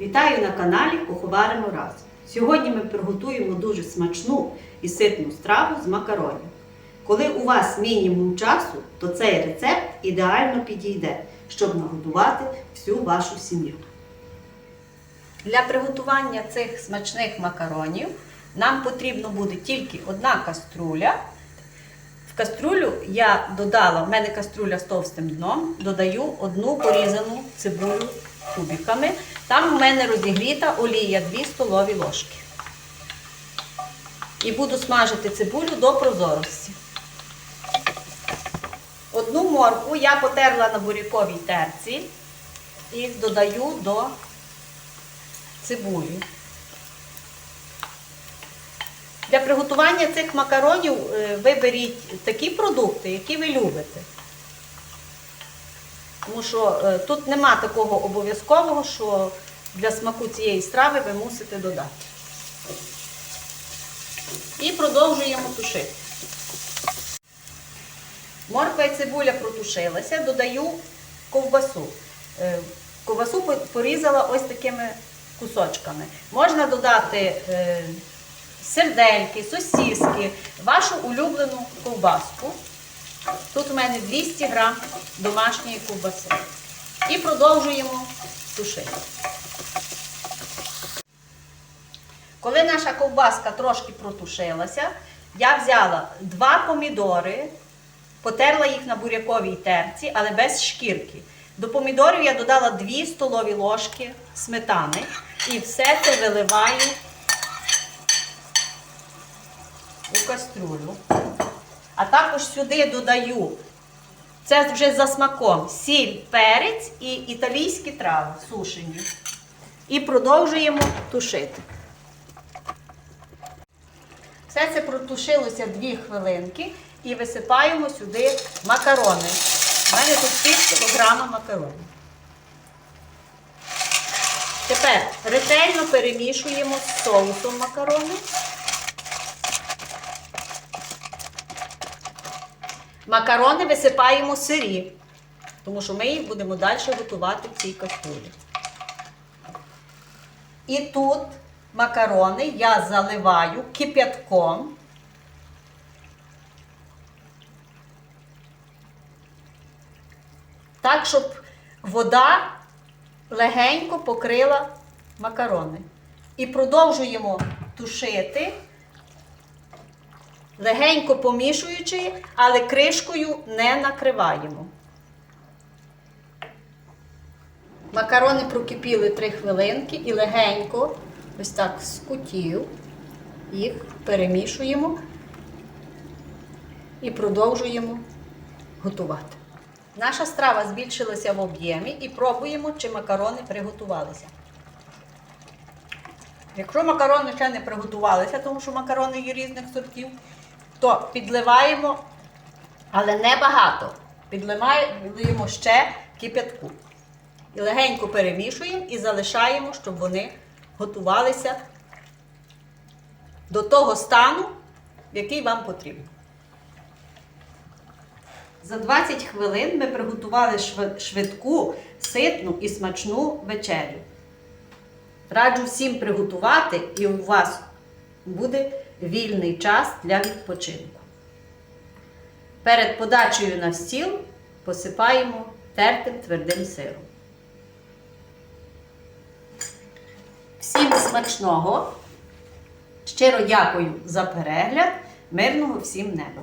Вітаю на каналі Куховаримо разом. Сьогодні ми приготуємо дуже смачну і ситну страву з макаронів. Коли у вас мінімум часу, то цей рецепт ідеально підійде, щоб нагодувати всю вашу сім'ю. Для приготування цих смачних макаронів нам потрібно буде тільки одна каструля. В каструлю я додала, в мене каструля з товстим дном, додаю одну порізану цибулю кубиками. Там в мене розігріта олія 2 столові ложки. І буду смажити цибулю до прозорості. Одну моркву я потерла на буряковій терці і додаю до цибулі. Для приготування цих макаронів е, ви беріть такі продукти, які ви любите. Тому що е, тут нема такого обов'язкового, що для смаку цієї страви ви мусите додати. І продовжуємо тушити. Морква і цибуля протушилася, додаю ковбасу. Е, Ковбасу порізала ось такими кусочками. Можна додати е, сердельки, сосиски, вашу улюблену ковбаску. Тут у мене 200 грам домашньої ковбаси. І продовжуємо тушити. Коли наша ковбаска трошки протушилася, я взяла два помідори, потерла їх на буряковій терці, але без шкірки. До помідорів я додала 2 столові ложки сметани і все це виливаю у каструлю. А також сюди додаю, це вже за смаком, сіль, перець і італійські трави сушені. І продовжуємо тушити. Все це протушилося 2 хвилинки і висипаємо сюди макарони. У мене тут пів кілограма макаронів. Тепер ретельно перемішуємо з соусом макарони. Макарони висипаємо сирі, тому що ми їх будемо далі готувати в цій каструлі. І тут макарони я заливаю кип'ятком. Так, щоб вода легенько покрила макарони. І продовжуємо тушити, легенько помішуючи, але кришкою не накриваємо. Макарони прокипіли 3 хвилинки і легенько, ось так з кутів, їх перемішуємо і продовжуємо готувати. Наша страва збільшилася в об'ємі і пробуємо, чи макарони приготувалися. Якщо макарони ще не приготувалися, тому що макарони є різних сортів, то підливаємо, але не багато. Підливаємо ще кип'ятку. І легенько перемішуємо і залишаємо, щоб вони готувалися до того стану, який вам потрібен. За 20 хвилин ми приготували швидку, ситну і смачну вечерю. Раджу всім приготувати, і у вас буде вільний час для відпочинку. Перед подачею на стіл посипаємо тертим твердим сиром. Всім смачного! Щиро дякую за перегляд. Мирного всім неба!